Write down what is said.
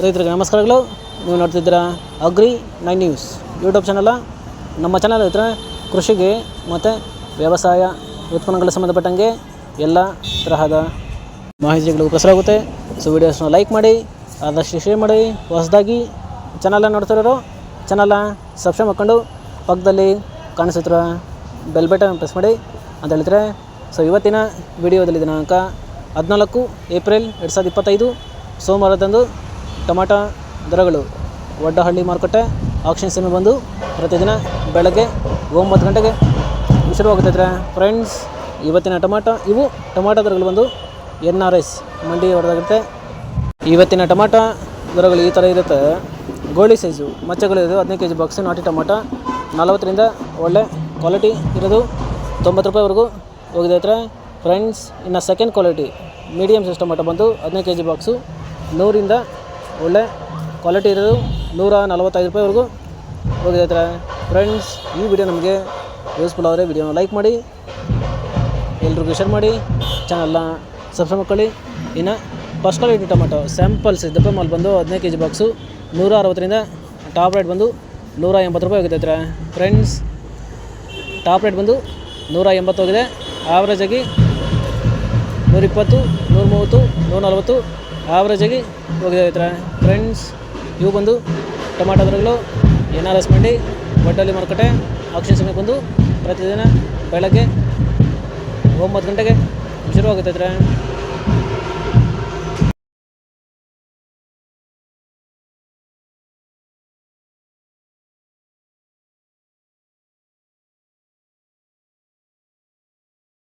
ರೈತರಿಗೆ ನಮಸ್ಕಾರಗಳು. ನೀವು ನೋಡ್ತಿದ್ದೀರಾ agri nine news YouTube channel. ನಮ್ಮ ಚಾನಲ್ ಹತ್ರ ಕೃಷಿಗೆ ಮತ್ತು ವ್ಯವಸಾಯ ಉತ್ಪನ್ನಗಳಿಗೆ ಸಂಬಂಧಪಟ್ಟಂಗೆ ಎಲ್ಲ ತರಹದ ಮಾಹಿತಿಗಳು ಪ್ರಸಾರವಾಗುತ್ತೆ. ಸೊ, ವೀಡಿಯೋಸ್ನ ಲೈಕ್ ಮಾಡಿ, ಆದಷ್ಟು ಶೇರ್ ಮಾಡಿ, ಹೊಸದಾಗಿ ಚಾನಲ್ನ ನೋಡ್ತಿರೋರು ಚಾನಲ್ನ ಸಬ್ಸ್ಕ್ರೈಬ್ ಮಾಡ್ಕೊಂಡು ಪಕ್ಕದಲ್ಲಿ ಕಾಣಿಸುತ್ತಿರೋ ಬೆಲ್ ಬಟನ್ ಪ್ರೆಸ್ ಮಾಡಿ ಅಂತ ಹೇಳಿದ್ರೆ, ಸೊ, ಇವತ್ತಿನ ವಿಡಿಯೋದಲ್ಲಿ ದಿನಾಂಕ ಹದಿನಾಲ್ಕು ಏಪ್ರಿಲ್ ಎರಡು ಸಾವಿರದ ಇಪ್ಪತ್ತೈದು ಸೋಮವಾರದಂದು ಟೊಮಾಟೊ ದರಗಳು ವಡ್ಡಹಳ್ಳಿ ಮಾರುಕಟ್ಟೆ ಆಕ್ಷನ್ ಸಮಯ ಬಂದು ಪ್ರತಿದಿನ ಬೆಳಗ್ಗೆ ಒಂಬತ್ತು ಗಂಟೆಗೆ ಶುರುವಾಗುತ್ತೈತೆ ಫ್ರೆಂಡ್ಸ್ ಇವತ್ತಿನ ಟೊಮಾಟೊ, ಇವು ಟೊಮಾಟೊ ದರಗಳು ಬಂದು ಎನ್ ಆರ್ ಎಸ್ ಮಂಡಿ ಹೊಡೆದಾಗುತ್ತೆ ಇವತ್ತಿನ ಟೊಮಾಟೊ ದರಗಳು ಈ ಥರ ಇರುತ್ತೆ. ಗೋಳಿ ಸೈಜು ಮಚ್ಚಗಳು ಇರೋದು ಹದಿನೈದು ಕೆ ಜಿ ಬಾಕ್ಸ್ ನಾಟಿ ಟೊಮಾಟೊ, ನಲವತ್ತರಿಂದ ಒಳ್ಳೆ ಕ್ವಾಲಿಟಿ ಇರೋದು ತೊಂಬತ್ತು ರೂಪಾಯಿವರೆಗೂ ಹೋಗಿದೆ ಹತ್ರ ಫ್ರೆಂಡ್ಸ್ ಇನ್ನು second quality medium size tomato ಬಂದು ಹದಿನೈದು ಕೆ ಜಿ ಬಾಕ್ಸು ನೂರಿಂದ ಒಳ್ಳೆ ಕ್ವಾಲಿಟಿ ಇರೋದು ನೂರ ನಲವತ್ತೈದು ರೂಪಾಯಿವರೆಗೂ ಹೋಗಿದೆ ಹತ್ರ ಫ್ರೆಂಡ್ಸ್ ಈ ವಿಡಿಯೋ ನಮಗೆ ಯೂಸ್ಫುಲ್ ಆದರೆ ವಿಡಿಯೋನ ಲೈಕ್ ಮಾಡಿ, ಎಲ್ರಿಗೂ ಶೇರ್ ಮಾಡಿ ಚಾನಲ್ನ ಸಬ್ಸ್ಕ್ರೈಬ್ ಮಾಡ್ಕೊಳ್ಳಿ. ಇನ್ನು ಫಸ್ಟ್ ಕ್ವಾಲಿಟಿ ಟೊಮೆಟೊ ಸ್ಯಾಂಪಲ್ಸ್ ದಪ್ಪ ಮಾಲ್ ಬಂದು ಹದಿನೈದು ಕೆ ಜಿ ಬಾಕ್ಸು ನೂರ ಅರವತ್ತರಿಂದ ಟಾಪ್ ರೇಟ್ ಬಂದು ನೂರ ಎಂಬತ್ತು ರೂಪಾಯಿ ಹೋಗಿದೆ ಹತ್ರ ಫ್ರೆಂಡ್ಸ್ ಟಾಪ್ ರೇಟ್ ಬಂದು ನೂರ ಎಂಬತ್ತು ಹೋಗಿದೆ. ಆವ್ರೇಜಾಗಿ ನೂರಿಪ್ಪತ್ತು ನೂರ ಮೂವತ್ತು ನೂರ ನಲ್ವತ್ತು ಆವ್ರೇಜಾಗಿ ಹೋಗಿದೆ ಫ್ರೆಂಡ್ಸ್ ಇವು ಬಂದು ಟೊಮಾಟೊ ದರಗಳು ಎನ್ ಆರ್ ಎಸ್ ಮಂಡಿ ಬಟ್ಟಲಿ ಮಾರುಕಟ್ಟೆ ಆಕ್ಷನ್ ಸಮಯಕ್ಕೆ ಬಂದು ಪ್ರತಿದಿನ ಬೆಳಗ್ಗೆ ಒಂಬತ್ತು ಗಂಟೆಗೆ ಶುರುವಾಗುತ್ತೆ